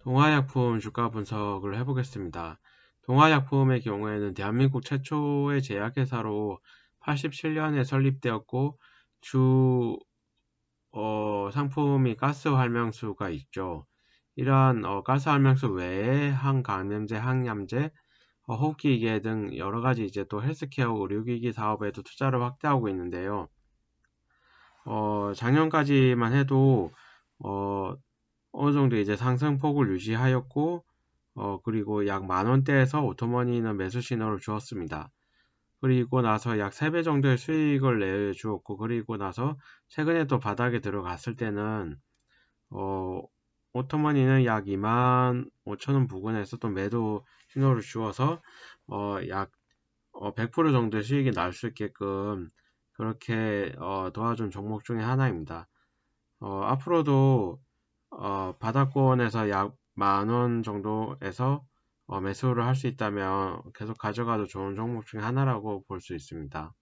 동화약품 주가 분석을 해보겠습니다. 동화약품의 경우에는 대한민국 최초의 제약회사로 87년에 설립되었고 주 어, 상품이 가스 활명수가 있죠. 이러한 어, 가스 활명수 외에 항감염제, 항염제, 어, 호흡기계 등 여러 가지 이제 또 헬스케어 의료기기 사업에도 투자를 확대하고 있는데요. 어, 작년까지만 해도 어, 어느 정도 이제 상승폭을 유지하였고 어, 그리고 약 만원대에서 오토머니는 매수 신호를 주었습니다. 그리고 나서 약 3배 정도의 수익을 내주었고 그리고 나서 최근에 또 바닥에 들어갔을 때는 어, 오토머니는 약 2만 5천원 부근에서 또 매도 신호를 주어서 어, 약 어, 100% 정도의 수익이 날 수 있게끔 그렇게 어, 도와준 종목 중에 하나입니다. 어, 앞으로도 어, 바닥권에서 약 만 원 정도에서 어, 매수를 할 수 있다면 계속 가져가도 좋은 종목 중에 하나라고 볼 수 있습니다.